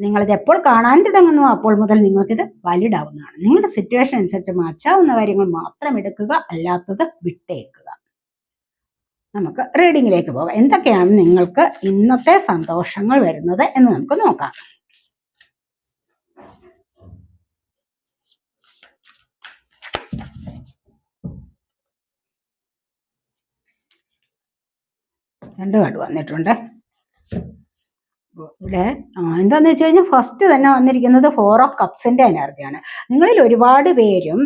നിങ്ങളിത് എപ്പോൾ കാണാൻ തുടങ്ങുന്നു അപ്പോൾ മുതൽ നിങ്ങൾക്കിത് വാലിഡ് ആവുന്നതാണ് നിങ്ങളുടെ സിറ്റുവേഷൻ അനുസരിച്ച് മാറ്റാവുന്ന കാര്യങ്ങൾ മാത്രം എടുക്കുക അല്ലാത്തത് വിട്ടേക്കുക. നമുക്ക് റീഡിങ്ങിലേക്ക് പോകാം. എന്തൊക്കെയാണ് നിങ്ങൾക്ക് ഇന്നത്തെ സന്തോഷങ്ങൾ വരുന്നത് എന്ന് നമുക്ക് നോക്കാം. രണ്ട് കാർഡ് വന്നിട്ടുണ്ട്. ഇവിടെ എന്താന്ന് വെച്ച് കഴിഞ്ഞാൽ ഫസ്റ്റ് തന്നെ വന്നിരിക്കുന്നത് ഫോർ ഓഫ് കപ്സിന്റെ എനർജിയാണ് നിങ്ങളിൽ ഒരുപാട് പേരും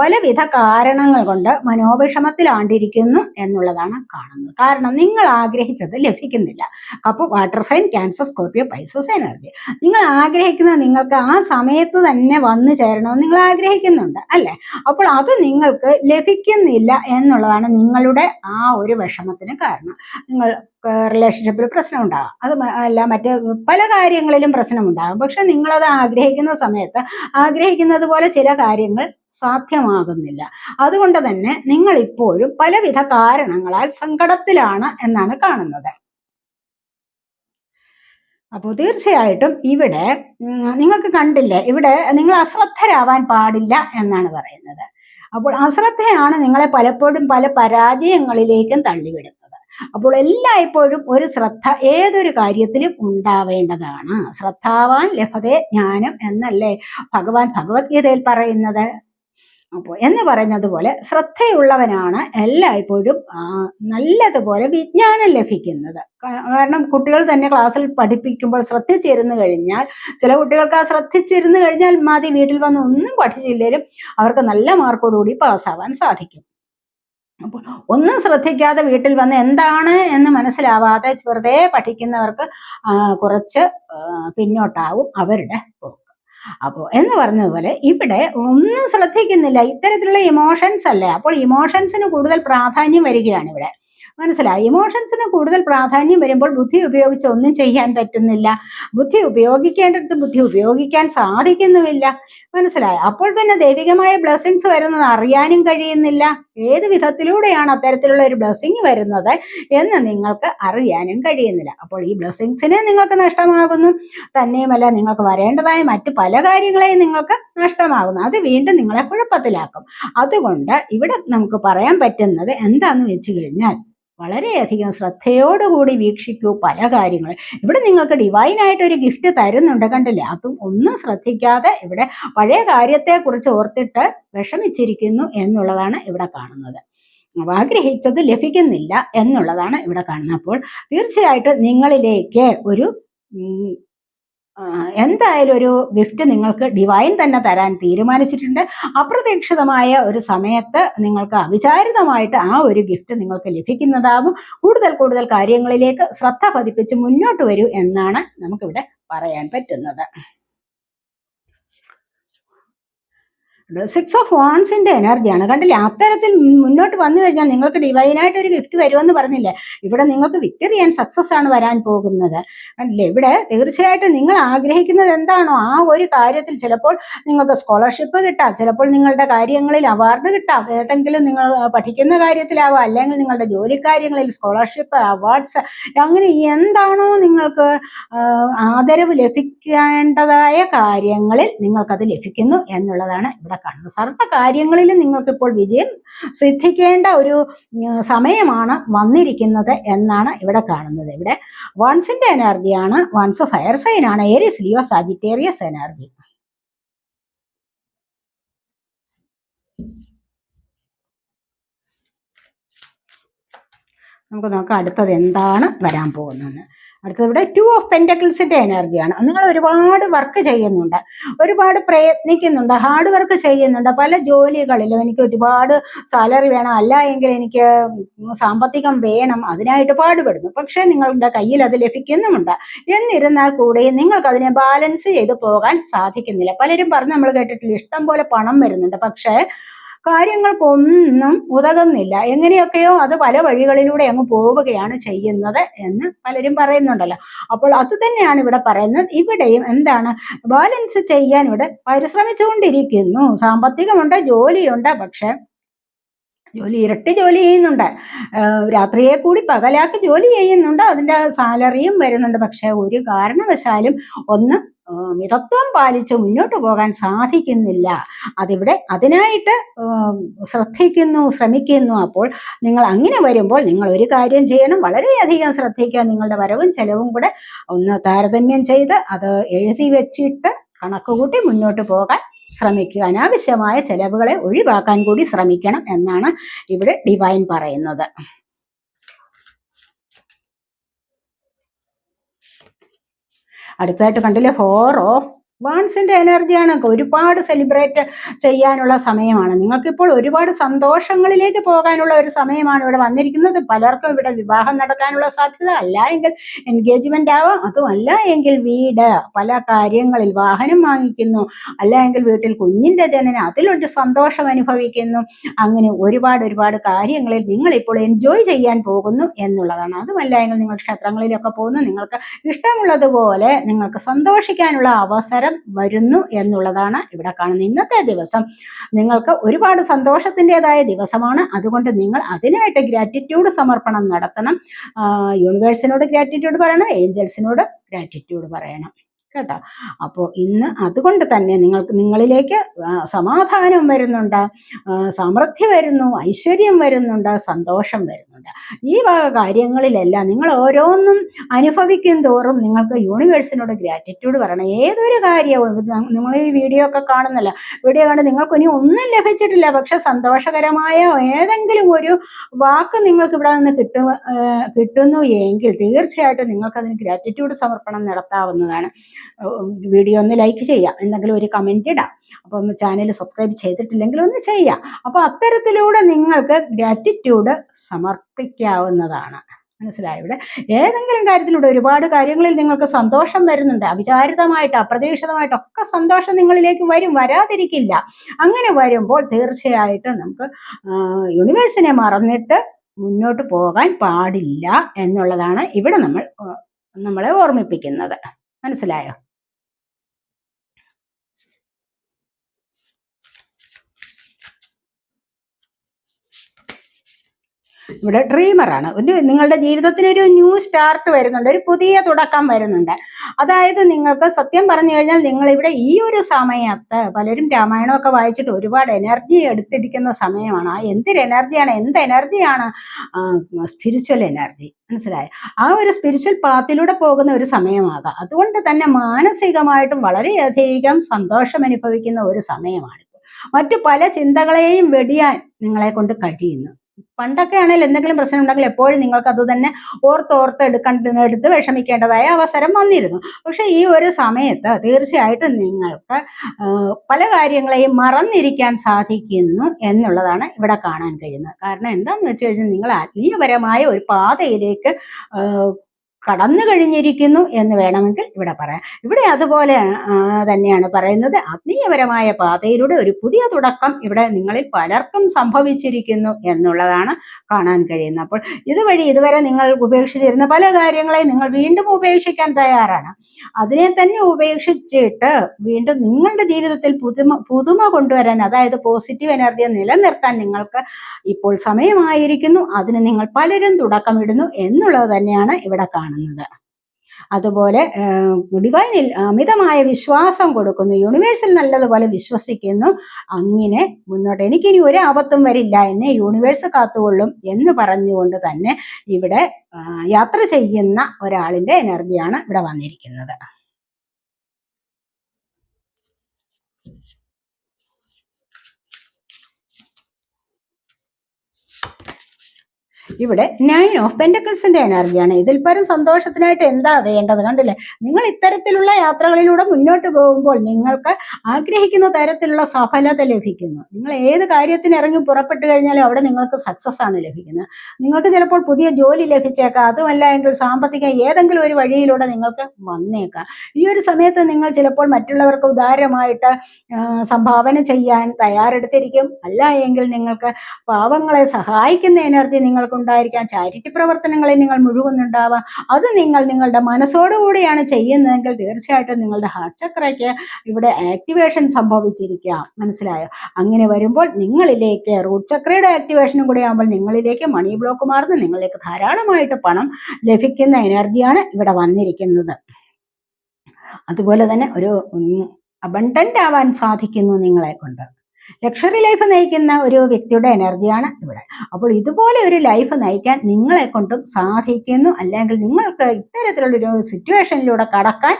പലവിധ കാരണങ്ങൾ കൊണ്ട് മനോവിഷമത്തിലാണ്ടിരിക്കുന്നു എന്നുള്ളതാണ് കാണുന്നത്. കാരണം നിങ്ങൾ ആഗ്രഹിച്ചത് ലഭിക്കുന്നില്ല. Cup water sign cancer Scorpio Pisces energy നിങ്ങൾ ആഗ്രഹിക്കുന്നത് നിങ്ങൾക്ക് ആ സമയത്ത് തന്നെ വന്നു ചേരണമെന്ന് നിങ്ങൾ ആഗ്രഹിക്കുന്നുണ്ട് അല്ലേ? അപ്പോൾ അത് നിങ്ങൾക്ക് ലഭിക്കുന്നില്ല എന്നുള്ളതാണ് നിങ്ങളുടെ ആ ഒരു വിഷമത്തിന് കാരണം. നിങ്ങൾ റിലേഷൻഷിപ്പിൽ പ്രശ്നം ഉണ്ടാകാം അത് അല്ല മറ്റ് പല കാര്യങ്ങളിലും പ്രശ്നമുണ്ടാകും പക്ഷെ നിങ്ങളത് ആഗ്രഹിക്കുന്ന സമയത്ത് ആഗ്രഹിക്കുന്നത് പോലെ ചില കാര്യങ്ങൾ സാധ്യമാകുന്നില്ല. അതുകൊണ്ട് തന്നെ നിങ്ങൾ ഇപ്പോഴും പലവിധ കാരണങ്ങളാൽ സങ്കടത്തിലാണ് എന്നാണ് കാണുന്നത്. അപ്പോൾ തീർച്ചയായിട്ടും ഇവിടെ നിങ്ങൾക്ക് കണ്ടില്ലേ ഇവിടെ നിങ്ങൾ അശ്രദ്ധരാവാൻ പാടില്ല എന്നാണ് പറയുന്നത്. അപ്പോൾ അശ്രദ്ധയാണ് നിങ്ങളെ പലപ്പോഴും പല പരാജയങ്ങളിലേക്കും തള്ളിവിടുന്നത്. അപ്പോൾ എല്ലായ്പ്പോഴും ഒരു ശ്രദ്ധ ഏതൊരു കാര്യത്തിലും ഉണ്ടാവേണ്ടതാണ്. ശ്രദ്ധാവാൻ ലഭതേ ജ്ഞാനം എന്നല്ലേ ഭഗവാൻ ഭഗവത്ഗീതയിൽ പറയുന്നത്? അപ്പോൾ എന്ന് പറഞ്ഞതുപോലെ ശ്രദ്ധയുള്ളവനാണ് എല്ലായ്പ്പോഴും നല്ലതുപോലെ വിജ്ഞാനം ലഭിക്കുന്നത്. കാരണം കുട്ടികൾ തന്നെ ക്ലാസ്സിൽ പഠിപ്പിക്കുമ്പോൾ ശ്രദ്ധിച്ചിരുന്നു കഴിഞ്ഞാൽ ചില കുട്ടികൾക്ക് ആ ശ്രദ്ധിച്ചിരുന്നു കഴിഞ്ഞാൽ മതി വീട്ടിൽ വന്ന് ഒന്നും പഠിച്ചില്ലെങ്കിലും അവർക്ക് നല്ല മാർക്കോടുകൂടി പാസ്സാവാൻ സാധിക്കും. അപ്പോൾ ഒന്നും ശ്രദ്ധിക്കാതെ വീട്ടിൽ വന്ന് എന്താണ് എന്ന് മനസ്സിലാവാതെ വെറുതെ പഠിക്കുന്നവർക്ക് കുറച്ച് പിന്നോട്ടാവും അവരുടെ പോക്ക്. അപ്പോൾ എന്ന് പറഞ്ഞതുപോലെ ഇവിടെ ഒന്നും ശ്രദ്ധിക്കുന്നില്ല. ഇത്തരത്തിലുള്ള ഇമോഷൻസ് അല്ലേ? അപ്പോൾ ഇമോഷൻസിന് കൂടുതൽ പ്രാധാന്യം വരികയാണ് ഇവിടെ. മനസ്സിലായി? ഇമോഷൻസിന് കൂടുതൽ പ്രാധാന്യം വരുമ്പോൾ ബുദ്ധി ഉപയോഗിച്ച് ഒന്നും ചെയ്യാൻ പറ്റുന്നില്ല. ബുദ്ധി ഉപയോഗിക്കേണ്ടടുത്ത് ബുദ്ധി ഉപയോഗിക്കാൻ സാധിക്കുന്നുമില്ല. മനസ്സിലായി? അപ്പോൾ തന്നെ ദൈവികമായ ബ്ലെസ്സിങ്സ് വരുന്നത് അറിയാനും കഴിയുന്നില്ല. ഏത് വിധത്തിലൂടെയാണ് അത്തരത്തിലുള്ള ഒരു ബ്ലെസ്സിങ് വരുന്നത് എന്ന് നിങ്ങൾക്ക് അറിയാനും കഴിയുന്നില്ല. അപ്പോൾ ഈ ബ്ലെസ്സിങ്സിനെ നിങ്ങൾക്ക് നഷ്ടമാകുന്നു. തന്നെയുമല്ല നിങ്ങൾക്ക് വരേണ്ടതായ മറ്റ് പല കാര്യങ്ങളെയും നിങ്ങൾക്ക് നഷ്ടമാകുന്നു. അത് വീണ്ടും നിങ്ങളെ കുഴപ്പത്തിലാക്കും. അതുകൊണ്ട് ഇവിടെ നമുക്ക് പറയാൻ പറ്റുന്നത് എന്താന്ന് വെച്ച് കഴിഞ്ഞാൽ വളരെയധികം ശ്രദ്ധയോടുകൂടി വീക്ഷിക്കൂ പല കാര്യങ്ങളും ഇവിടെ നിങ്ങൾക്ക് ഡിവൈനായിട്ട് ഒരു ഗിഫ്റ്റ് തരുന്നുണ്ട് കണ്ടില്ലേ? അതും ഒന്നും ശ്രദ്ധിക്കാതെ ഇവിടെ പഴയ കാര്യത്തെക്കുറിച്ച് ഓർത്തിട്ട് വിഷമിച്ചിരിക്കുന്നു എന്നുള്ളതാണ് ഇവിടെ കാണുന്നത്. ആഗ്രഹിച്ചത് ലഭിക്കുന്നില്ല എന്നുള്ളതാണ് ഇവിടെ കാണുന്നത്. അപ്പോൾ തീർച്ചയായിട്ടും നിങ്ങളിലേക്ക് ഒരു എന്തായാലും ഒരു ഗിഫ്റ്റ് നിങ്ങൾക്ക് ഡിവൈൻ തന്നെ തരാൻ തീരുമാനിച്ചിട്ടുണ്ട്. അപ്രതീക്ഷിതമായ ഒരു സമയത്ത് നിങ്ങൾക്ക് അവിചാരിതമായിട്ട് ആ ഒരു ഗിഫ്റ്റ് നിങ്ങൾക്ക് ലഭിക്കുന്നതാകും. കൂടുതൽ കൂടുതൽ കാര്യങ്ങളിലേക്ക് ശ്രദ്ധ പതിപ്പിച്ച് മുന്നോട്ട് വരൂ എന്നാണ് നമുക്കിവിടെ പറയാൻ പറ്റുന്നത്. സിക്സ് ഓഫ് വാൺസിന്റെ എനർജിയാണ് കണ്ടില്ലേ? അത്തരത്തിൽ മുന്നോട്ട് വന്നു കഴിഞ്ഞാൽ നിങ്ങൾക്ക് ഡിവൈനായിട്ട് ഒരു ഗിഫ്റ്റ് തരുമെന്ന് പറഞ്ഞില്ലേ? ഇവിടെ നിങ്ങൾക്ക് വിക്ടറി ആൻഡ് സക്സസ് ആണ് വരാൻ പോകുന്നത്. കണ്ടില്ലേ? ഇവിടെ തീർച്ചയായിട്ടും നിങ്ങൾ ആഗ്രഹിക്കുന്നത് എന്താണോ ആ ഒരു കാര്യത്തിൽ ചിലപ്പോൾ നിങ്ങൾക്ക് സ്കോളർഷിപ്പ് കിട്ടാം. ചിലപ്പോൾ നിങ്ങളുടെ കാര്യങ്ങളിൽ അവാർഡ് കിട്ടാം. ഏതെങ്കിലും നിങ്ങൾ പഠിക്കുന്ന കാര്യത്തിലാവാം. അല്ലെങ്കിൽ നിങ്ങളുടെ ജോലി കാര്യങ്ങളിൽ സ്കോളർഷിപ്പ് അവാർഡ്സ് അങ്ങനെ എന്താണോ നിങ്ങൾക്ക് ആദരവ് ലഭിക്കേണ്ടതായ കാര്യങ്ങളിൽ നിങ്ങൾക്കത് ലഭിക്കുന്നു എന്നുള്ളതാണ് ഇവിടെ കാണുന്നത് സർവ കാര്യങ്ങളിലും നിങ്ങൾക്കിപ്പോൾ വിജയം സിദ്ധിക്കേണ്ട ഒരു സമയമാണ് വന്നിരിക്കുന്നത് എന്നാണ് ഇവിടെ കാണുന്നത്. ഇവിടെ വൺസിന്റെ എനർജിയാണ് വൺസ് ഫയർ സൈൻ ആണ് ഏരിയസ് ലിയോ സാജിറ്റേറിയസ് എനർജി നമുക്ക് നോക്കാം അടുത്തത് എന്താണ് വരാൻ പോകുന്നത്. അടുത്തത് ഇവിടെ ടു ഓഫ് പെന്റക്കിൾസിന്റെ എനർജിയാണ് നിങ്ങൾ ഒരുപാട് വർക്ക് ചെയ്യുന്നുണ്ട്. ഒരുപാട് പ്രയത്നിക്കുന്നുണ്ട്. ഹാർഡ് വർക്ക് ചെയ്യുന്നുണ്ട്. പല ജോലികളിലും എനിക്ക് ഒരുപാട് സാലറി വേണം. അല്ല എങ്കിൽ എനിക്ക് സാമ്പത്തികം വേണം. അതിനായിട്ട് പാടുപെടുന്നു. പക്ഷേ നിങ്ങളുടെ കയ്യിൽ അത് ലഭിക്കുന്നുമുണ്ട്. എന്നിരുന്നാൽ കൂടെയും നിങ്ങൾക്ക് അതിനെ ബാലൻസ് ചെയ്ത് പോകാൻ സാധിക്കുന്നില്ല. പലരും പറഞ്ഞ് നമ്മൾ കേട്ടിട്ടില്ല ഇഷ്ടം പോലെ പണം വരുന്നുണ്ട്. പക്ഷേ കാര്യങ്ങൾക്കൊന്നും ഉതകുന്നില്ല. എങ്ങനെയൊക്കെയോ അത് പല വഴികളിലൂടെ അങ്ങ് പോവുകയാണ് ചെയ്യുന്നത് എന്ന് പലരും പറയുന്നുണ്ടല്ലോ. അപ്പോൾ അത് തന്നെയാണ് ഇവിടെ പറയുന്നത്. ഇവിടെയും എന്താണ്? ബാലൻസ് ചെയ്യാൻ ഇവിടെ പരിശ്രമിച്ചുകൊണ്ടിരിക്കുന്നു. സാമ്പത്തികമുണ്ട് ജോലിയുണ്ട് പക്ഷെ ജോലി ഇരട്ടി ജോലി ചെയ്യുന്നുണ്ട്. രാത്രിയെ കൂടി പകലാക്കി ജോലി ചെയ്യുന്നുണ്ട്. അതിന്റെ സാലറിയും വരുന്നുണ്ട്. പക്ഷെ ഒരു കാരണവശാലും ഒന്ന് മിതത്വം പാലിച്ച് മുന്നോട്ട് പോകാൻ സാധിക്കുന്നില്ല. അതിവിടെ അതിനായിട്ട് ശ്രദ്ധിക്കുന്നു ശ്രമിക്കുന്നു. അപ്പോൾ നിങ്ങൾ അങ്ങനെ വരുമ്പോൾ നിങ്ങൾ ഒരു കാര്യം ചെയ്യണം. വളരെയധികം ശ്രദ്ധിക്കുക. നിങ്ങളുടെ വരവും ചെലവും കൂടെ ഒന്ന് താരതമ്യം ചെയ്ത് അത് എഴുതി വെച്ചിട്ട് കണക്കുകൂട്ടി മുന്നോട്ട് പോകാൻ ശ്രമിക്കുക. അനാവശ്യമായ ചെലവുകളെ ഒഴിവാക്കാൻ കൂടി ശ്രമിക്കണം എന്നാണ് ഇവിടെ ഡിവൈൻ പറയുന്നത്. അടുത്തായിട്ട് കണ്ടില്ലേ? ഹോറോ വാൺസിന്റെ എനർജിയാണ് ഒരുപാട് സെലിബ്രേറ്റ് ചെയ്യാനുള്ള സമയമാണ്. നിങ്ങൾക്കിപ്പോൾ ഒരുപാട് സന്തോഷങ്ങളിലേക്ക് പോകാനുള്ള ഒരു സമയമാണ് ഇവിടെ വന്നിരിക്കുന്നത്. പലർക്കും ഇവിടെ വിവാഹം നടക്കാനുള്ള സാധ്യത അല്ല എങ്കിൽ എൻഗേജ്മെന്റ് ആവാം. അതുമല്ല എങ്കിൽ വീട് പല കാര്യങ്ങളിൽ വാഹനം വാങ്ങിക്കുന്നു അല്ല എങ്കിൽ വീട്ടിൽ കുഞ്ഞിന്റെ ജനനം അതിലൊരു സന്തോഷം അനുഭവിക്കുന്നു. അങ്ങനെ ഒരുപാട് ഒരുപാട് കാര്യങ്ങളിൽ നിങ്ങൾ ഇപ്പോൾ എൻജോയ് ചെയ്യാൻ പോകുന്നു എന്നുള്ളതാണ്. അതുമല്ല എങ്കിൽ നിങ്ങൾ ക്ഷേത്രങ്ങളിലൊക്കെ പോകുന്നു നിങ്ങൾക്ക് ഇഷ്ടമുള്ളതുപോലെ നിങ്ങൾക്ക് സന്തോഷിക്കാനുള്ള അവസരം വരുന്നു എന്നുള്ളതാണ് ഇവിടെ കാണുന്നത് ഇന്നത്തെ ദിവസം. നിങ്ങൾക്ക് ഒരുപാട് സന്തോഷത്തിന്റെതായ ദിവസമാണ്. അതുകൊണ്ട് നിങ്ങൾ അതിനായിട്ട് ഗ്രാറ്റിറ്റ്യൂഡ് സമർപ്പണം നടത്തണം. യൂണിവേഴ്സിനോട് ഗ്രാറ്റിറ്റ്യൂഡ് പറയണം ഏഞ്ചൽസിനോട് ഗ്രാറ്റിറ്റ്യൂഡ് പറയണം. കേട്ടോ. അപ്പോൾ ഇന്ന് അതുകൊണ്ട് തന്നെ നിങ്ങൾക്ക് നിങ്ങളിലേക്ക് സമാധാനം വരുന്നുണ്ട് സമൃദ്ധി വരുന്നു ഐശ്വര്യം വരുന്നുണ്ട് സന്തോഷം വരുന്നുണ്ട്. ഈ വക കാര്യങ്ങളിലെല്ലാം നിങ്ങൾ ഓരോന്നും അനുഭവിക്കും തോറും നിങ്ങൾക്ക് യൂണിവേഴ്സിനോട് ഗ്രാറ്റിറ്റ്യൂഡ് പറയണം. ഏതൊരു കാര്യവും നിങ്ങൾ ഈ വീഡിയോ ഒക്കെ കാണുന്നില്ല വീഡിയോ കണ്ട് നിങ്ങൾക്ക് ഇനി ഒന്നും ലഭിച്ചിട്ടില്ല പക്ഷെ സന്തോഷകരമായ ഏതെങ്കിലും ഒരു വാക്ക് നിങ്ങൾക്ക് ഇവിടെ നിന്ന് കിട്ടും കിട്ടുന്നു എങ്കിൽ തീർച്ചയായിട്ടും നിങ്ങൾക്ക് അതിന് ഗ്രാറ്റിറ്റ്യൂഡ് സമർപ്പണം നടത്താവുന്നതാണ്. വീഡിയോ ഒന്ന് ലൈക്ക് ചെയ്യാം. എന്തെങ്കിലും ഒരു കമന്റ് ഇടാം. അപ്പം ചാനൽ സബ്സ്ക്രൈബ് ചെയ്തിട്ടില്ലെങ്കിൽ ഒന്ന് ചെയ്യാം. അപ്പോൾ അത്തരത്തിലൂടെ നിങ്ങൾക്ക് ഗ്രാറ്റിറ്റ്യൂഡ് സമർപ്പിക്കാവുന്നതാണ്. മനസ്സിലായോ ഇവിടെ? ഏതെങ്കിലും കാര്യത്തിലൂടെ ഒരുപാട് കാര്യങ്ങളിൽ നിങ്ങൾക്ക് സന്തോഷം വരുന്നുണ്ട്. അവിചാരിതമായിട്ട് അപ്രതീക്ഷിതമായിട്ട് ഒക്കെ സന്തോഷം നിങ്ങളിലേക്ക് വരും. വരാതിരിക്കില്ല. അങ്ങനെ വരുമ്പോൾ തീർച്ചയായിട്ടും നമുക്ക് യൂണിവേഴ്സിനെ മറന്നിട്ട് മുന്നോട്ട് പോകാൻ പാടില്ല എന്നുള്ളതാണ് ഇവിടെ നമ്മൾ നമ്മളെ ഓർമ്മിപ്പിക്കുന്നത്. മനസ്സിലായോ? ഇവിടെ ഡ്രീമറാണ് ഒരു നിങ്ങളുടെ ജീവിതത്തിന് ഒരു ന്യൂ സ്റ്റാർട്ട് വരുന്നുണ്ട്. ഒരു പുതിയ തുടക്കം വരുന്നുണ്ട്. അതായത് നിങ്ങൾക്ക് സത്യം പറഞ്ഞു കഴിഞ്ഞാൽ നിങ്ങൾ ഇവിടെ ഈ ഒരു സമയത്ത് പലരും രാമായണമൊക്കെ വായിച്ചിട്ട് ഒരുപാട് എനർജി എടുത്തിരിക്കുന്ന സമയമാണ്. ആ എന്തൊരു എനർജിയാണ് എന്ത് എനർജിയാണ് സ്പിരിച്വൽ എനർജി മനസ്സിലായി? ആ ഒരു സ്പിരിച്വൽ പാത്തിലൂടെ പോകുന്ന ഒരു സമയമാകാം. അതുകൊണ്ട് തന്നെ മാനസികമായിട്ടും വളരെയധികം സന്തോഷം അനുഭവിക്കുന്ന ഒരു സമയമാണ് മറ്റു പല ചിന്തകളെയും വെടിയാൻ നിങ്ങളെ കൊണ്ട് കഴിയുന്നു. പണ്ടൊക്കെ ആണെങ്കിൽ എന്തെങ്കിലും പ്രശ്നം ഉണ്ടെങ്കിൽ എപ്പോഴും നിങ്ങൾക്ക് അത് തന്നെ ഓർത്തോർത്ത് എടുക്കേണ്ട എടുത്ത് വിഷമിക്കേണ്ടതായ അവസരം വന്നിരുന്നു. പക്ഷേ ഈ ഒരു സമയത്ത് തീർച്ചയായിട്ടും നിങ്ങൾക്ക് പല കാര്യങ്ങളെയും മറന്നിരിക്കാൻ സാധിക്കുന്നു എന്നുള്ളതാണ് ഇവിടെ കാണാൻ കഴിയുന്നത്. കാരണം എന്താണെന്ന് വെച്ച് കഴിഞ്ഞാൽ നിങ്ങൾ ആത്മീയപരമായ ഒരു പാതയിലേക്ക് കടന്നു കഴിഞ്ഞിരിക്കുന്നു എന്ന് വേണമെങ്കിൽ ഇവിടെ പറയാം. ഇവിടെ അതുപോലെ തന്നെയാണ് പറയുന്നത്. ആത്മീയപരമായ പാതയിലൂടെ ഒരു പുതിയ തുടക്കം ഇവിടെ നിങ്ങളിൽ പലർക്കും സംഭവിച്ചിരിക്കുന്നു എന്നുള്ളതാണ് കാണാൻ കഴിയുന്നത്. അപ്പോൾ ഇതുവഴി ഇതുവരെ നിങ്ങൾ ഉപേക്ഷിച്ചിരുന്ന പല കാര്യങ്ങളെയും നിങ്ങൾ വീണ്ടും ഉപേക്ഷിക്കാൻ തയ്യാറാണ്. അതിനെ തന്നെ ഉപേക്ഷിച്ചിട്ട് വീണ്ടും നിങ്ങളുടെ ജീവിതത്തിൽ പുതുമ പുതുമ കൊണ്ടുവരാൻ അതായത് പോസിറ്റീവ് എനർജിയെ നിലനിർത്താൻ നിങ്ങൾക്ക് ഇപ്പോൾ സമയമായിരിക്കുന്നു. അതിന് നിങ്ങൾ പലരും തുടക്കമിടുന്നു എന്നുള്ളത് തന്നെയാണ് ഇവിടെ കാണുന്നത്. കാണുന്നത് അതുപോലെ ഡിവൈനിൽ അമിതമായ വിശ്വാസം കൊടുക്കുന്നു. യൂണിവേഴ്സിൽ നല്ലതുപോലെ വിശ്വസിക്കുന്നു. അങ്ങനെ മുന്നോട്ട് എനിക്കിനി ഒരു ആപത്തും വരില്ല. എന്നെ യൂണിവേഴ്സ് കാത്തുകൊള്ളും എന്ന് പറഞ്ഞുകൊണ്ട് തന്നെ ഇവിടെ യാത്ര ചെയ്യുന്ന ഒരാളിന്റെ എനർജിയാണ് ഇവിടെ വന്നിരിക്കുന്നത്. ഇവിടെ നയൻ ഓഫ് പെൻഡക്കിൾസിന്റെ എനർജിയാണ് ഇതിൽ പരം സന്തോഷത്തിനായിട്ട് എന്താ വേണ്ടത് കണ്ടില്ലേ? നിങ്ങൾ ഇത്തരത്തിലുള്ള യാത്രകളിലൂടെ മുന്നോട്ട് പോകുമ്പോൾ നിങ്ങൾക്ക് ആഗ്രഹിക്കുന്ന തരത്തിലുള്ള സഫലത ലഭിക്കുന്നു. നിങ്ങൾ ഏത് കാര്യത്തിന് ഇറങ്ങി പുറപ്പെട്ടു കഴിഞ്ഞാലും അവിടെ നിങ്ങൾക്ക് സക്സസ് ആണ് ലഭിക്കുന്നത്. നിങ്ങൾക്ക് ചിലപ്പോൾ പുതിയ ജോലി ലഭിച്ചേക്കാം. അതുമല്ല എങ്കിൽ സാമ്പത്തിക ഏതെങ്കിലും ഒരു വഴിയിലൂടെ നിങ്ങൾക്ക് വന്നേക്കാം. ഈ ഒരു സമയത്ത് നിങ്ങൾ ചിലപ്പോൾ മറ്റുള്ളവർക്ക് ഉദാരമായിട്ട് സംഭാവന ചെയ്യാൻ തയ്യാറെടുത്തിരിക്കും. അല്ല എങ്കിൽ നിങ്ങൾക്ക് പാവങ്ങളെ സഹായിക്കുന്ന എനർജി നിങ്ങൾക്കുണ്ടായിരിക്കാം ചാരിറ്റി പ്രവർത്തനങ്ങളെ നിങ്ങൾ മുഴുകുന്നുണ്ടാവാം അത് നിങ്ങൾ നിങ്ങളുടെ മനസ്സോടുകൂടിയാണ് ചെയ്യുന്നതെങ്കിൽ തീർച്ചയായിട്ടും നിങ്ങളുടെ ഹാർട്ട് ചക്രയ്ക്ക് ഇവിടെ ആക്ടിവേഷൻ സംഭവിച്ചിരിക്കാം. മനസ്സിലായോ? അങ്ങനെ വരുമ്പോൾ നിങ്ങളിലേക്ക് റൂട്ട് ചക്രയുടെ ആക്ടിവേഷനും കൂടി ആകുമ്പോൾ നിങ്ങളിലേക്ക് മണി ബ്ലോക്ക് മാറുന്ന. നിങ്ങളിലേക്ക് ധാരാളമായിട്ട് പണം ലഭിക്കുന്ന എനർജിയാണ് ഇവിടെ വന്നിരിക്കുന്നത്. അതുപോലെ തന്നെ ഒരു അബണ്ടന്റ് ആവാൻ സാധിക്കുന്നു നിങ്ങളെ കൊണ്ട്. ലക്ഷറി ലൈഫ് നയിക്കുന്ന ഒരു വ്യക്തിയുടെ എനർജിയാണ് ഇവിടെ. അപ്പോൾ ഇതുപോലെ ഒരു ലൈഫ് നയിക്കാൻ നിങ്ങളെ കൊണ്ടും സാധിക്കുന്നു. അല്ലെങ്കിൽ നിങ്ങൾക്ക് ഇത്തരത്തിലുള്ളൊരു സിറ്റുവേഷനിലൂടെ കടക്കാൻ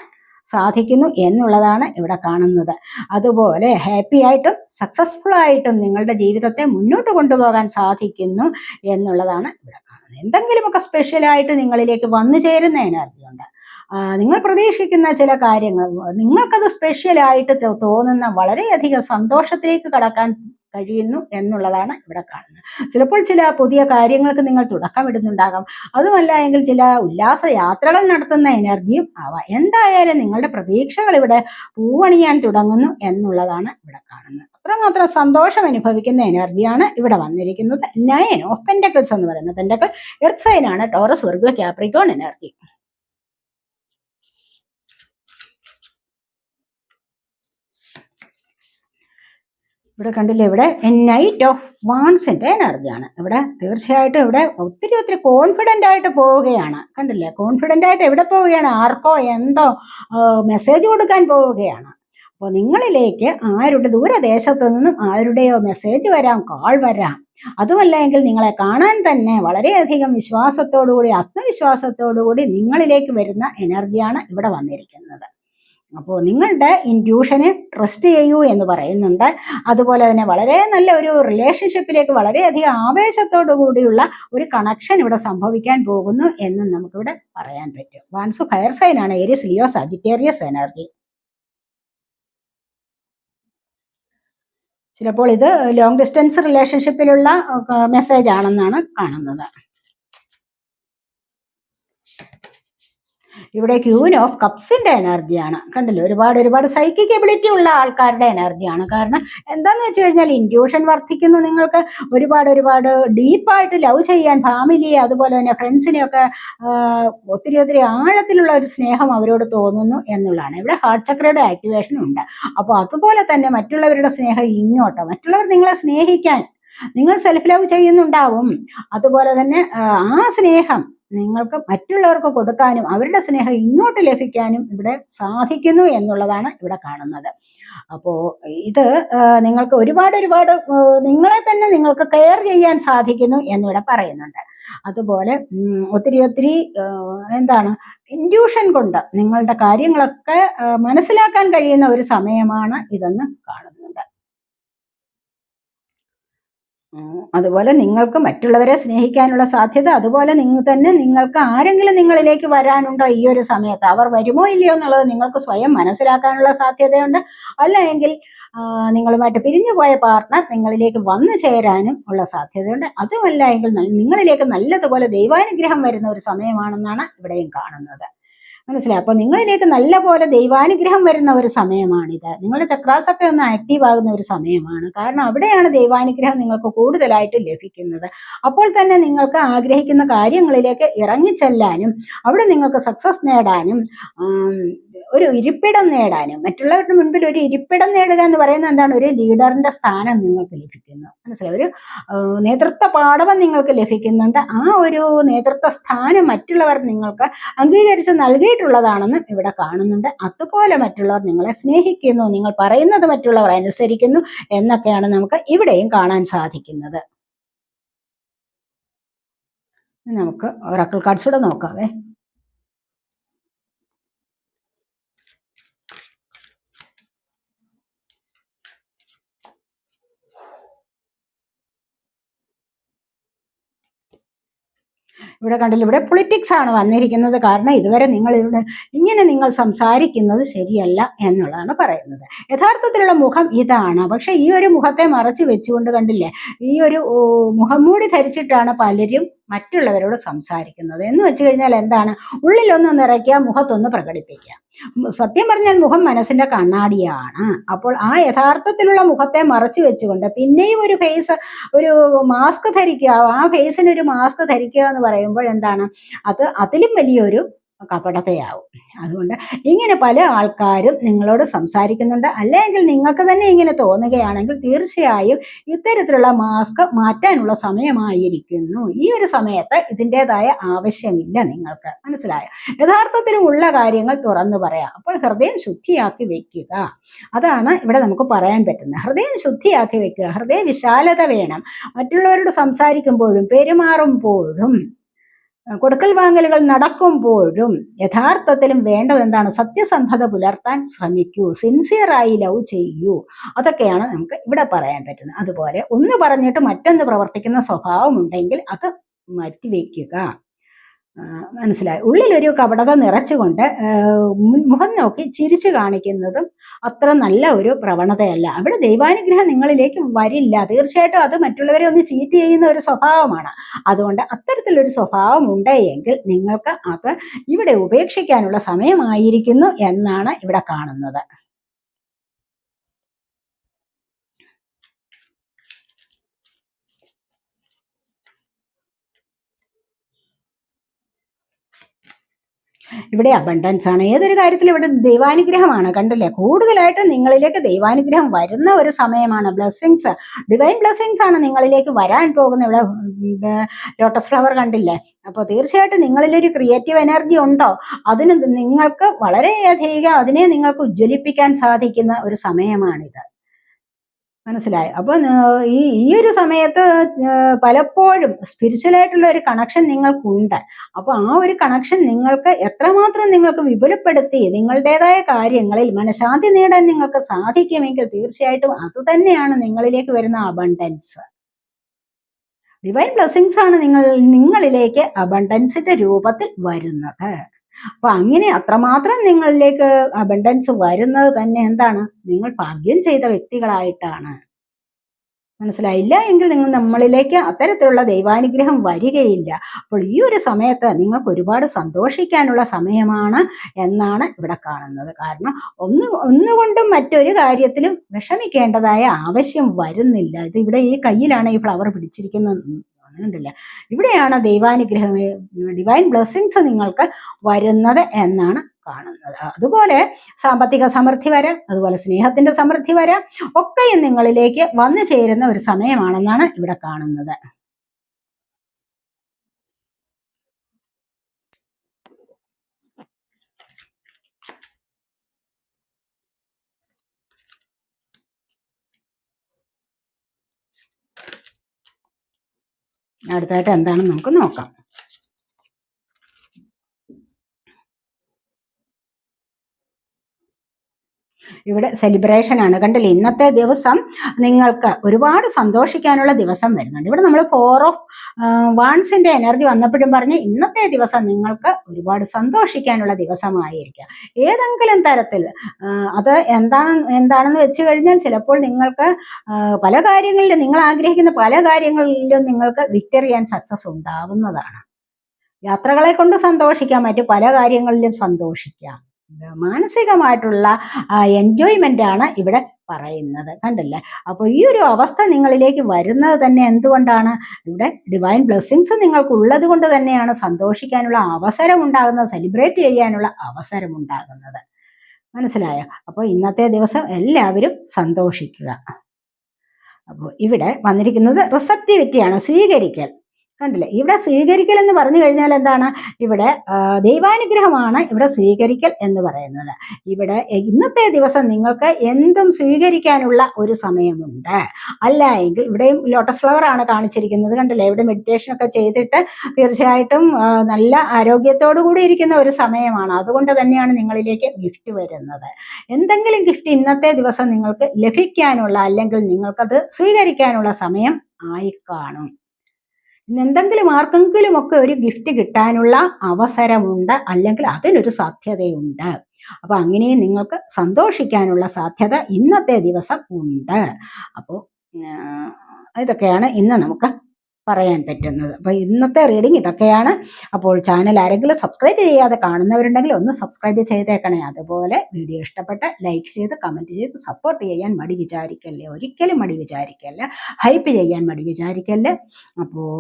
സാധിക്കുന്നു എന്നുള്ളതാണ് ഇവിടെ കാണുന്നത്. അതുപോലെ ഹാപ്പി ആയിട്ടും സക്സസ്ഫുൾ ആയിട്ടും നിങ്ങളുടെ ജീവിതത്തെ മുന്നോട്ട് കൊണ്ടുപോകാൻ സാധിക്കുന്നു എന്നുള്ളതാണ് ഇവിടെ കാണുന്നത്. എന്തെങ്കിലുമൊക്കെ സ്പെഷ്യലായിട്ട് നിങ്ങളിലേക്ക് വന്നു ചേരുന്ന എനർജി ഉണ്ട്. നിങ്ങൾ പ്രതീക്ഷിക്കുന്ന ചില കാര്യങ്ങൾ നിങ്ങൾക്കത് സ്പെഷ്യലായിട്ട് തോന്നുന്ന വളരെയധികം സന്തോഷത്തിലേക്ക് കടക്കാൻ കഴിയുന്നു എന്നുള്ളതാണ് ഇവിടെ കാണുന്നത്. ചിലപ്പോൾ ചില പുതിയ കാര്യങ്ങൾക്ക് നിങ്ങൾ തുടക്കമിടുന്നുണ്ടാകാം അതുമല്ല എങ്കിൽ ചില ഉല്ലാസ യാത്രകൾ നടത്തുന്ന എനർജിയും ആവാം. എന്തായാലും നിങ്ങളുടെ പ്രതീക്ഷകൾ ഇവിടെ പൂവണിയാൻ തുടങ്ങുന്നു എന്നുള്ളതാണ് ഇവിടെ കാണുന്നത്. അത്രമാത്രം സന്തോഷം അനുഭവിക്കുന്ന എനർജിയാണ് ഇവിടെ വന്നിരിക്കുന്നത്. നയൻ ഓഫ് പെൻഡക്കിൾസ് എന്ന് പറയുന്നത് പെൻഡക്കിൾ എർത്ത് സൈൻ ആണ്. ടോറസ് വർഗ ക്യാപ്രിക്കോൺ എനർജി ഇവിടെ കണ്ടില്ലേ ഇവിടെ നൈറ്റ് ഓഫ് വാൺസിന്റെ എനർജിയാണ് ഇവിടെ തീർച്ചയായിട്ടും ഇവിടെ ഒത്തിരി ഒത്തിരി കോൺഫിഡന്റ് ആയിട്ട് പോവുകയാണ്. കണ്ടില്ലേ കോൺഫിഡന്റ് ആയിട്ട് എവിടെ പോവുകയാണ്? ആർക്കോ എന്തോ മെസ്സേജ് കൊടുക്കാൻ പോവുകയാണ്. അപ്പോൾ നിങ്ങളിലേക്ക് ആരുടെ ദൂരദേശത്ത് നിന്നും ആരുടെയോ മെസ്സേജ് വരാം കോൾ വരാം. അതുമല്ല എങ്കിൽ നിങ്ങളെ കാണാൻ തന്നെ വളരെയധികം വിശ്വാസത്തോടുകൂടി ആത്മവിശ്വാസത്തോടുകൂടി നിങ്ങളിലേക്ക് വരുന്ന എനർജിയാണ് ഇവിടെ വന്നിരിക്കുന്നത്. അപ്പോൾ നിങ്ങളുടെ ഇൻഡ്യൂഷനെ ട്രസ്റ്റ് ചെയ്യൂ എന്ന് പറയുന്നുണ്ട്. അതുപോലെ തന്നെ വളരെ നല്ല ഒരു റിലേഷൻഷിപ്പിലേക്ക് വളരെയധികം ആവേശത്തോടു കൂടിയുള്ള ഒരു കണക്ഷൻ ഇവിടെ സംഭവിക്കാൻ പോകുന്നു എന്ന് നമുക്കിവിടെ പറയാൻ പറ്റും. വാൻസു ഫയർ സൈൻ ആണ് ഏരിയസ് ലിയോ സജിറ്റേറിയസ് എനർജി ചിലപ്പോൾ ഇത് ലോങ് ഡിസ്റ്റൻസ് റിലേഷൻഷിപ്പിലുള്ള മെസ്സേജ് ആണെന്നാണ് കാണുന്നത്. ഇവിടെ ക്യൂൻ ഓഫ് കപ്സിന്റെ എനർജിയാണ് കണ്ടല്ലോ? ഒരുപാട് ഒരുപാട് സൈക്കിക് എബിലിറ്റി ഉള്ള ആൾക്കാരുടെ എനർജിയാണ് കാരണം എന്താന്ന് വെച്ച് കഴിഞ്ഞാൽ ഇൻഡ്യൂഷൻ വർദ്ധിക്കുന്നു നിങ്ങൾക്ക്. ഒരുപാട് ഒരുപാട് ഡീപ്പായിട്ട് ലവ് ചെയ്യാൻ ഫാമിലിയെ അതുപോലെ തന്നെ ഫ്രണ്ട്സിനെയൊക്കെ ഒത്തിരി ഒത്തിരി ആഴത്തിലുള്ള ഒരു സ്നേഹം അവരോട് തോന്നുന്നു എന്നുള്ളതാണ്. ഇവിടെ ഹാർട്ട് ചക്രയുടെ ആക്ടിവേഷൻ ഉണ്ട്. അപ്പോൾ അതുപോലെ തന്നെ മറ്റുള്ളവരുടെ സ്നേഹം ഇങ്ങോട്ടോ മറ്റുള്ളവർ നിങ്ങളെ സ്നേഹിക്കാൻ നിങ്ങൾ സെൽഫ് ലവ് ചെയ്യുന്നുണ്ടാവും. അതുപോലെ തന്നെ ആ സ്നേഹം നിങ്ങൾക്ക് മറ്റുള്ളവർക്ക് കൊടുക്കാനും അവരുടെ സ്നേഹം ഇങ്ങോട്ട് ലഭിക്കാനും ഇവിടെ സാധിക്കുന്നു എന്നുള്ളതാണ് ഇവിടെ കാണുന്നത്. അപ്പോൾ ഇത് നിങ്ങൾക്ക് ഒരുപാട് ഒരുപാട് നിങ്ങളെ തന്നെ നിങ്ങൾക്ക് കെയർ ചെയ്യാൻ സാധിക്കുന്നു എന്നിവിടെ പറയുന്നുണ്ട്. അതുപോലെ ഒത്തിരി ഒത്തിരി എന്താണ് ഇൻഡ്യൂഷൻ കൊണ്ട് നിങ്ങളുടെ കാര്യങ്ങളൊക്കെ മനസ്സിലാക്കാൻ കഴിയുന്ന ഒരു സമയമാണ് ഇതെന്ന് കാണുന്നുണ്ട്. അതുപോലെ നിങ്ങൾക്ക് മറ്റുള്ളവരെ സ്നേഹിക്കാനുള്ള സാധ്യത അതുപോലെ നിങ്ങൾ തന്നെ നിങ്ങൾക്ക് ആരെങ്കിലും നിങ്ങളിലേക്ക് വരാനുണ്ടോ ഈ ഒരു സമയത്ത്? അവർ വരുമോ ഇല്ലയോ എന്നുള്ളത് നിങ്ങൾക്ക് സ്വയം മനസ്സിലാക്കാനുള്ള സാധ്യതയുണ്ട്. അല്ല എങ്കിൽ നിങ്ങളുമായിട്ട് പിരിഞ്ഞു പോയ പാർട്ട്ണർ നിങ്ങളിലേക്ക് വന്നു ചേരാനും ഉള്ള സാധ്യതയുണ്ട്. അതുമല്ല എങ്കിൽ നിങ്ങളിലേക്ക് നല്ലതുപോലെ ദൈവാനുഗ്രഹം വരുന്ന ഒരു സമയമാണെന്നാണ് ഇവിടെയും കാണുന്നത്. മനസ്സിലായി? അപ്പൊ നിങ്ങളിലേക്ക് നല്ല പോലെ ദൈവാനുഗ്രഹം വരുന്ന ഒരു സമയമാണിത്. നിങ്ങളുടെ ചക്രാസൊക്കെ ഒന്ന് ആക്റ്റീവ് ആകുന്ന ഒരു സമയമാണ്. കാരണം അവിടെയാണ് ദൈവാനുഗ്രഹം നിങ്ങൾക്ക് കൂടുതലായിട്ട് ലഭിക്കുന്നത്. അപ്പോൾ തന്നെ നിങ്ങൾക്ക് ആഗ്രഹിക്കുന്ന കാര്യങ്ങളിലേക്ക് ഇറങ്ങിച്ചെല്ലാനും അവിടെ നിങ്ങൾക്ക് സക്സസ് നേടാനും ഒരു ഇരിപ്പിടം നേടാനും മറ്റുള്ളവരുടെ മുൻപിൽ ഒരു ഇരിപ്പിടം നേടുക എന്ന് പറയുന്നത് എന്താണ്? ഒരു ലീഡറിന്റെ സ്ഥാനം നിങ്ങൾക്ക് ലഭിക്കുന്നു. മനസ്സിലായി? ഒരു നേതൃത്വ പാഠവം നിങ്ങൾക്ക് ലഭിക്കുന്നുണ്ട്. ആ ഒരു നേതൃത്വ സ്ഥാനം മറ്റുള്ളവർ നിങ്ങൾക്ക് അംഗീകരിച്ച് നൽകിയിട്ടുള്ളതാണെന്നും ഇവിടെ കാണുന്നുണ്ട്. അതുപോലെ മറ്റുള്ളവർ നിങ്ങളെ സ്നേഹിക്കുന്നു നിങ്ങൾ പറയുന്നത് മറ്റുള്ളവർ അനുസരിക്കുന്നു എന്നൊക്കെയാണ് നമുക്ക് ഇവിടെയും കാണാൻ സാധിക്കുന്നത്. നമുക്ക് ഒറാക്കിൾ കാർഡ്സ് കൂടെ നോക്കാവേ. ഇവിടെ കണ്ടില്ല. ഇവിടെ പൊളിറ്റിക്സ് ആണ് വന്നിരിക്കുന്നത്. കാരണം ഇതുവരെ നിങ്ങൾ ഇവിടെ ഇങ്ങനെ നിങ്ങൾ സംസാരിക്കുന്നത് ശരിയല്ല എന്നുള്ളതാണ് പറയുന്നത്. യഥാർത്ഥത്തിലുള്ള മുഖം ഇതാണ്. പക്ഷെ ഈ ഒരു മുഖത്തെ മറച്ചു വെച്ചുകൊണ്ട് കണ്ടില്ലേ? ഈ ഒരു മുഖം മുഖംമൂടി ധരിച്ചിട്ടാണ് പലരും മറ്റുള്ളവരോട് സംസാരിക്കുന്നത്. എന്ന് വെച്ച് കഴിഞ്ഞാൽ എന്താണ്? ഉള്ളിലൊന്ന് നിറയ്ക്കുക മുഖത്തൊന്ന് പ്രകടിപ്പിക്കുക. സത്യം പറഞ്ഞാൽ മുഖം മനസ്സിന്റെ കണ്ണാടിയാണ്. അപ്പോൾ ആ യഥാർത്ഥത്തിലുള്ള മുഖത്തെ മറച്ചു വെച്ചുകൊണ്ട് പിന്നെയും ഒരു ഫേസ് ഒരു മാസ്ക് ധരിക്കുക. ആ ഫേസിന് ഒരു മാസ്ക് ധരിക്കുക എന്ന് പറയുമ്പോൾ എന്താണ്? അത് അതിലും വലിയൊരു കപടതയാവും. അതുകൊണ്ട് ഇങ്ങനെ പല ആൾക്കാരും നിങ്ങളോട് സംസാരിക്കുന്നുണ്ട്. അല്ലെങ്കിൽ നിങ്ങൾക്ക് തന്നെ ഇങ്ങനെ തോന്നുകയാണെങ്കിൽ തീർച്ചയായും ഇത്തരത്തിലുള്ള മാസ്ക് മാറ്റാനുള്ള സമയമായിരിക്കുന്നു. ഈ ഒരു സമയത്ത് ഇതിന്റെതായ ആവശ്യമില്ല നിങ്ങൾക്ക്. മനസ്സിലായോ? യഥാർത്ഥത്തിലും ഉള്ള കാര്യങ്ങൾ തുറന്നു പറയാം. അപ്പോൾ ഹൃദയം ശുദ്ധിയാക്കി വെക്കുക. അതാണ് ഇവിടെ നമുക്ക് പറയാൻ പറ്റുന്നത്. ഹൃദയം ശുദ്ധിയാക്കി വെക്കുക. ഹൃദയ വിശാലത വേണം. മറ്റുള്ളവരോട് സംസാരിക്കുമ്പോഴും പെരുമാറുമ്പോഴും കൊടുക്കൽ വാങ്ങലുകൾ നടക്കുമ്പോഴും യഥാർത്ഥത്തിലും വേണ്ടത് എന്താണ്? സത്യസന്ധത പുലർത്താൻ ശ്രമിക്കൂ സിൻസിയറായി ലവ് ചെയ്യൂ. അതൊക്കെയാണ് നമുക്ക് ഇവിടെ പറയാൻ പറ്റുന്നത്. അതുപോലെ ഒന്ന് പറഞ്ഞിട്ട് മറ്റൊന്ന് പ്രവർത്തിക്കുന്ന സ്വഭാവം ഉണ്ടെങ്കിൽ അത് മാറ്റിവെക്കുക. മനസ്സിലായി. ഉള്ളിലൊരു കപടത നിറച്ചുകൊണ്ട് മുഖം നോക്കി ചിരിച്ചു കാണിക്കുന്നതും അത്ര നല്ല ഒരു പ്രവണതയല്ല. അവിടെ ദൈവാനുഗ്രഹം നിങ്ങളിലേക്ക് വരില്ല. തീർച്ചയായിട്ടും അത് മറ്റുള്ളവരെ ഒന്ന് ചീറ്റ് ചെയ്യുന്ന ഒരു സ്വഭാവമാണ്. അതുകൊണ്ട് അത്തരത്തിലൊരു സ്വഭാവം ഉണ്ടെങ്കിൽ നിങ്ങൾക്ക് അത് ഇവിടെ ഉപേക്ഷിക്കാനുള്ള സമയമായിരിക്കുന്നു എന്നാണ് ഇവിടെ കാണുന്നത്. ഇവിടെ അബണ്ടൻസ് ആണ്. ഏതൊരു കാര്യത്തിലും ഇവിടെ ദൈവാനുഗ്രഹമാണ് കണ്ടില്ലേ? കൂടുതലായിട്ട് നിങ്ങളിലേക്ക് ദൈവാനുഗ്രഹം വരുന്ന ഒരു സമയമാണ്. ബ്ലെസ്സിങ്സ് ഡിവൈൻ ബ്ലെസ്സിങ്സ് ആണ് നിങ്ങളിലേക്ക് വരാൻ പോകുന്ന ഇവിടെ ലോട്ടസ് ഫ്ലവർ കണ്ടില്ലേ? അപ്പോൾ തീർച്ചയായിട്ടും നിങ്ങളിലൊരു ക്രിയേറ്റീവ് എനർജി ഉണ്ടോ? അതിന് നിങ്ങൾക്ക് വളരെയധികം അതിനെ നിങ്ങൾക്ക് ഉജ്ജ്വലിപ്പിക്കാൻ സാധിക്കുന്ന ഒരു സമയമാണിത്. മനസ്സിലായി. അപ്പോൾ ഈ ഈ ഒരു സമയത്ത് പലപ്പോഴും സ്പിരിച്വലായിട്ടുള്ള ഒരു കണക്ഷൻ നിങ്ങൾക്കുണ്ട്. അപ്പോൾ ആ ഒരു കണക്ഷൻ നിങ്ങൾക്ക് എത്രമാത്രം നിങ്ങൾക്ക് വിപുലപ്പെടുത്തി നിങ്ങളുടേതായ കാര്യങ്ങളിൽ മനഃശാന്തി നേടാൻ നിങ്ങൾക്ക് സാധിക്കുമെങ്കിൽ തീർച്ചയായിട്ടും അതുതന്നെയാണ് നിങ്ങളിലേക്ക് വരുന്ന അബണ്ടൻസ് ഡിവൈൻ ബ്ലെസ്സിങ്സ് ആണ് നിങ്ങൾ നിങ്ങളിലേക്ക് അബണ്ടൻസിന്റെ രൂപത്തിൽ വരുന്നത്. അപ്പൊ അങ്ങനെ അത്രമാത്രം നിങ്ങളിലേക്ക് അബണ്ടൻസ് വരുന്നത് തന്നെ എന്താണ്? നിങ്ങൾ ഭാഗ്യം ചെയ്ത വ്യക്തികളായിട്ടാണ്. മനസ്സിലായില്ല? എങ്കിൽ നിങ്ങൾ നമ്മളിലേക്ക് അത്തരത്തിലുള്ള ദൈവാനുഗ്രഹം വരികയില്ല. അപ്പോൾ ഈ ഒരു സമയത്ത് നിങ്ങൾക്ക് ഒരുപാട് സന്തോഷിക്കാനുള്ള സമയമാണ് എന്നാണ് ഇവിടെ കാണുന്നത്. കാരണം ഒന്ന് ഒന്നുകൊണ്ടും മറ്റൊരു കാര്യത്തിലും വിഷമിക്കേണ്ടതായ ആവശ്യം വരുന്നില്ല. ഇത് ഇവിടെ ഈ കയ്യിലാണ് ഈ ഫ്ലവർ പിടിച്ചിരിക്കുന്നത്. കണ്ടില്ല ഇവിടെയാണ് ദൈവാനുഗ്രഹം ഡിവൈൻ ബ്ലെസ്സിങ്സ് നിങ്ങൾക്ക് വരുന്നത് എന്നാണ് കാണുന്നത്. അതുപോലെ സാമ്പത്തിക സമൃദ്ധി വരാം അതുപോലെ സ്നേഹത്തിന്റെ സമൃദ്ധി വരാം ഒക്കെയും നിങ്ങളിലേക്ക് വന്നു ചേരുന്ന ഒരു സമയമാണെന്നാണ് ഇവിടെ കാണുന്നത്. അടുത്തായിട്ട് എന്താണെന്ന് നമുക്ക് നോക്കാം. ഇവിടെ സെലിബ്രേഷൻ ആണ്. കണ്ടില്ലേ? ഇന്നത്തെ ദിവസം നിങ്ങൾക്ക് ഒരുപാട് സന്തോഷിക്കാനുള്ള ദിവസം വരുന്നുണ്ട്. ഇവിടെ നമ്മൾ ഫോർ ഓഫ് വാൺസിന്റെ എനർജി വന്നപ്പോഴും പറഞ്ഞ് ഇന്നത്തെ ദിവസം നിങ്ങൾക്ക് ഒരുപാട് സന്തോഷിക്കാനുള്ള ദിവസമായിരിക്കാം. ഏതെങ്കിലും തരത്തിൽ അത് എന്താണ് എന്താണെന്ന് വെച്ച് കഴിഞ്ഞാൽ ചിലപ്പോൾ നിങ്ങൾക്ക് പല കാര്യങ്ങളിലും നിങ്ങൾ ആഗ്രഹിക്കുന്ന പല കാര്യങ്ങളിലും നിങ്ങൾക്ക് വിക്ടറി ആൻഡ് സക്സസ് ഉണ്ടാവുന്നതാണ്. യാത്രകളെ കൊണ്ട് സന്തോഷിക്കാം മറ്റു പല കാര്യങ്ങളിലും സന്തോഷിക്കാം. മാനസികമായിട്ടുള്ള എൻജോയ്മെന്റ് ആണ് ഇവിടെ പറയുന്നത്. കണ്ടില്ലേ? അപ്പോൾ ഈ ഒരു അവസ്ഥ നിങ്ങളിലേക്ക് വരുന്നത് തന്നെ എന്തുകൊണ്ടാണ്? ഇവിടെ ഡിവൈൻ ബ്ലെസ്സിങ്സ് നിങ്ങൾക്ക് ഉള്ളത് കൊണ്ട് തന്നെയാണ് സന്തോഷിക്കാനുള്ള അവസരം ഉണ്ടാകുന്നത് സെലിബ്രേറ്റ് ചെയ്യാനുള്ള അവസരം ഉണ്ടാകുന്നത്. മനസ്സിലായോ? അപ്പോൾ ഇന്നത്തെ ദിവസം എല്ലാവരും സന്തോഷിക്കുക. അപ്പോൾ ഇവിടെ വന്നിരിക്കുന്നത് റിസപ്റ്റിവിറ്റിയാണ് സ്വീകരിക്കൽ. കണ്ടില്ലേ? ഇവിടെ സ്വീകരിക്കൽ എന്ന് പറഞ്ഞു കഴിഞ്ഞാൽ എന്താണ്? ഇവിടെ ദൈവാനുഗ്രഹമാണ് ഇവിടെ സ്വീകരിക്കൽ എന്ന് പറയുന്നത്. ഇവിടെ ഇന്നത്തെ ദിവസം നിങ്ങൾക്ക് എന്തും സ്വീകരിക്കാനുള്ള ഒരു സമയമുണ്ട്. അല്ല എങ്കിൽ ഇവിടെയും ലോട്ടസ് ഫ്ലവർ ആണ് കാണിച്ചിരിക്കുന്നത്. കണ്ടില്ലേ? ഇവിടെ മെഡിറ്റേഷൻ ഒക്കെ ചെയ്തിട്ട് തീർച്ചയായിട്ടും നല്ല ആരോഗ്യത്തോടു കൂടി ഇരിക്കുന്ന ഒരു സമയമാണ്. അതുകൊണ്ട് തന്നെയാണ് നിങ്ങളിലേക്ക് ഗിഫ്റ്റ് വരുന്നത്. എന്തെങ്കിലും ഗിഫ്റ്റ് ഇന്നത്തെ ദിവസം നിങ്ങൾക്ക് ലഭിക്കാനുള്ള അല്ലെങ്കിൽ നിങ്ങൾക്കത് സ്വീകരിക്കാനുള്ള സമയം ആയി കാണും എന്തെങ്കിലും ആർക്കെങ്കിലും ഒക്കെ ഒരു ഗിഫ്റ്റ് കിട്ടാനുള്ള അവസരമുണ്ട് അല്ലെങ്കിൽ അതിനൊരു സാധ്യതയുണ്ട്. അപ്പൊ അങ്ങനെ നിങ്ങൾക്ക് സന്തോഷിക്കാനുള്ള സാധ്യത ഇന്നത്തെ ദിവസം ഉണ്ട്. അപ്പോൾ ഇതൊക്കെയാണ് ഇന്ന് നമുക്ക് പറയാൻ പറ്റുന്നത്. അപ്പൊ ഇന്നത്തെ റീഡിങ് ഇതൊക്കെയാണ്. അപ്പോൾ ചാനൽ ആരെങ്കിലും സബ്സ്ക്രൈബ് ചെയ്യാതെ കാണുന്നവരുണ്ടെങ്കിൽ ഒന്ന് സബ്സ്ക്രൈബ് ചെയ്തേക്കണേ. അതുപോലെ വീഡിയോ ഇഷ്ടപ്പെട്ട് ലൈക്ക് ചെയ്ത് കമന്റ് ചെയ്ത് സപ്പോർട്ട് ചെയ്യാൻ മടി വിചാരിക്കല്ലേ? ഒരിക്കലും മടി വിചാരിക്കല്ല. ഹൈപ്പ് ചെയ്യാൻ മടി വിചാരിക്കല്ലേ? അപ്പോൾ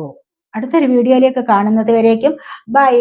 അടുത്തൊരു വീഡിയോയിലേക്ക് കാണുന്നത് വരേക്കും. ബൈ.